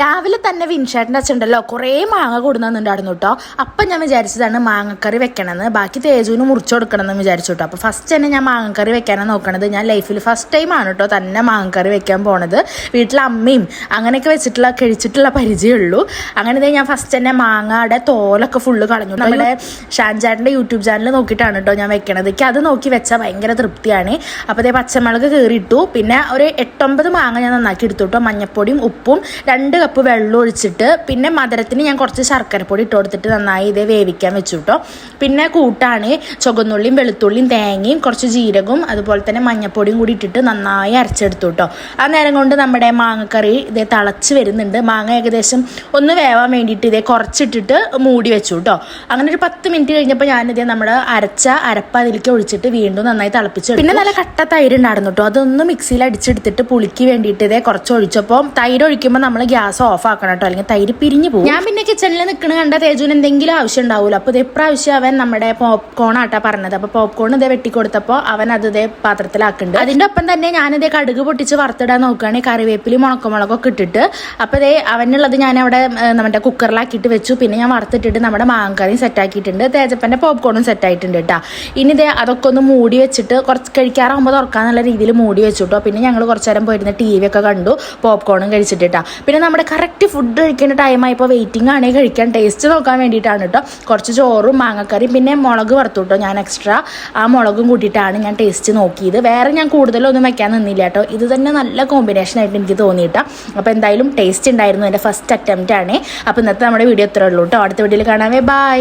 രാവിലെ തന്നെ വിൻഷേട്ടന്റെ അച്ഛണ്ടല്ലോ കുറേ മാങ്ങ കൊടുന്നുണ്ടായിരുന്നു കേട്ടോ അപ്പം ഞാൻ വിചാരിച്ചതാണ് മാങ്ങക്കറി വെക്കണമെന്ന്. ബാക്കി തേജുവിന് മുറിച്ചു കൊടുക്കണമെന്ന് വിചാരിച്ചു കേട്ടോ അപ്പോൾ ഫസ്റ്റ് തന്നെ ഞാൻ മാങ്ങക്കറി വെക്കാനാണ് നോക്കണത്. ഞാൻ ലൈഫിൽ ഫസ്റ്റ് ടൈം ആണ് കേട്ടോ തന്നെ മാങ്ങക്കറി വെക്കാൻ പോണത്. വീട്ടിലെ അമ്മയും അങ്ങനെയൊക്കെ വെച്ചിട്ടുള്ള കഴിച്ചിട്ടുള്ള പരിചയമുള്ളൂ അങ്ങനെ ഞാൻ ഫസ്റ്റ് തന്നെ മാങ്ങയുടെ തോലൊക്കെ ഫുള്ള് കളഞ്ഞു. നമ്മുടെ ഷാൻചാട്ടിന്റെ യൂട്യൂബ് ചാനൽ നോക്കിയിട്ടാണ് കേട്ടോ ഞാൻ വെക്കണത്. എനിക്ക് അത് നോക്കി വെച്ചാൽ ഭയങ്കര തൃപ്തിയാണ്. അപ്പോൾ അതേ പച്ചമുളക് കയറിയിട്ടു പിന്നെ ഒരു എട്ടൊമ്പത് മാങ്ങ ഞാൻ നന്നാക്കി എടുത്തു കേട്ടോ മഞ്ഞപ്പൊടിയും ഉപ്പും രണ്ട് കപ്പ് വെള്ളം ഒഴിച്ചിട്ട് പിന്നെ മധുരത്തിന് ഞാൻ കുറച്ച് ശർക്കരപ്പൊടി ഇട്ട് കൊടുത്തിട്ട് നന്നായി ഇതേ വേവിക്കാൻ വെച്ചു കേട്ടോ പിന്നെ കൂട്ടാണ് ചുവന്നുള്ളിയും വെളുത്തുള്ളിയും തേങ്ങയും കുറച്ച് ജീരകവും അതുപോലെ തന്നെ മഞ്ഞപ്പൊടിയും കൂടി ഇട്ടിട്ട് നന്നായി അരച്ചെടുത്തു കേട്ടോ ആ നേരം കൊണ്ട് നമ്മുടെ മാങ്ങക്കറി ഇതേ തിളച്ച് വരുന്നുണ്ട്. മാങ്ങ ഏകദേശം ഒന്ന് വേവാൻ വേണ്ടിയിട്ട് ഇതേ കുറച്ചിട്ടിട്ട് മൂടി വെച്ചു കേട്ടോ അങ്ങനെ ഒരു പത്ത് മിനിറ്റ് കഴിഞ്ഞപ്പോൾ ഞാനിതേ നമ്മുടെ അരച്ച അരപ്പ അതിലേക്ക് ഒഴിച്ചിട്ട് വീണ്ടും നന്നായി തിളപ്പിച്ചു പിന്നെ നല്ല കട്ട തൈര് ഉണ്ടായിരുന്നു കേട്ടോ അതൊന്ന് മിക്സിയിൽ അടിച്ചെടുത്തിട്ട് പുളിക്ക് വേണ്ടിയിട്ട് ഇതേ കുറച്ച് ഒഴിച്ചപ്പോൾ തൈര് ഒഴിക്കുമ്പോൾ നമ്മൾ ഗ്യാസ് ഓഫ് ആക്കണം കേട്ടോ അല്ലെങ്കിൽ തൈര് പിരിഞ്ഞു പോകും ഞാൻ പിന്നെ കിച്ചണിൽ നിൽക്കണ കണ്ട തേജുവിന് എന്തെങ്കിലും ആവശ്യം ഉണ്ടാവില്ല അപ്പോൾ ഇതേ പ്രാവശ്യം അവൻ നമ്മുടെ പോപ്കോൺ ആട്ടാ പറഞ്ഞത്. അപ്പോൾ പോപ്കോൺ ഇതേ വെട്ടിക്കൊടുത്തപ്പോൾ അവൻ അത് ഇതേ പാത്രത്തിലാക്കുന്നുണ്ട് അതിന്റെ ഒപ്പം തന്നെ ഞാനിത് കടുക് പൊട്ടിച്ച് വറുത്തിടാൻ നോക്കുകയാണെങ്കിൽ കറിവേപ്പിലയും മുളക്കുമുളകൊക്കെ ഇട്ടിട്ട്. അപ്പോൾ ഇതേ അവനുള്ളത് ഞാൻ അവിടെ നമ്മുടെ കുക്കറിലാക്കിയിട്ട് വെച്ചു. പിന്നെ ഞാൻ വറുത്തിട്ടിട്ട് നമ്മുടെ മാങ്കറിയും സെറ്റ് ആക്കിയിട്ടുണ്ട്. തേജപ്പന്റെ പോപ്കോണും സെറ്റ് ആയിട്ടുണ്ട് കേട്ടോ ഇനി ഇതേ അതൊക്കെ ഒന്ന് മൂടി വെച്ചിട്ട് കുറച്ച് കഴിക്കാറാകുമ്പോൾ തുറക്കാന്നുള്ള രീതിയിൽ മൂടി വെച്ചു കേട്ടോ പിന്നെ ഞങ്ങൾ കുറച്ച് നേരം പോയിരുന്ന ടി വി ഒക്കെ കണ്ടു. പോപ്കോണും കഴിച്ചിട്ട് കഴിച്ചിട്ടാ പിന്നെ നമ്മുടെ കറക്റ്റ് ഫുഡ് കഴിക്കേണ്ട ടൈമായപ്പോൾ വെയിറ്റിംഗ് ആണെങ്കിൽ കഴിക്കാൻ ടേസ്റ്റ് നോക്കാൻ വേണ്ടിയിട്ടാണ് കേട്ടോ കുറച്ച് ചോറും മാങ്ങക്കറിയും പിന്നെ മുളക് വറുത്തു കേട്ടോ ഞാൻ എക്സ്ട്രാ ആ മുളകും കൂട്ടിയിട്ടാണ് ഞാൻ ടേസ്റ്റ് നോക്കിയത്. വേറെ ഞാൻ കൂടുതലൊന്നും വയ്ക്കാൻ നിന്നില്ല കേട്ടോ ഇത് തന്നെ നല്ല കോമ്പിനേഷൻ ആയിട്ട് എനിക്ക് തോന്നിയിട്ടാ. അപ്പോൾ എന്തായാലും ടേസ്റ്റ് ഉണ്ടായിരുന്നു എന്റെ ഫസ്റ്റ് അറ്റംപ്റ്റ് ആണ്. അപ്പോൾ ഇന്നത്തെ നമ്മുടെ വീഡിയോ ഇത്രേ ഉള്ളൂ കേട്ടോ അടുത്ത വീഡിയോയിൽ കാണാവേ ബൈ.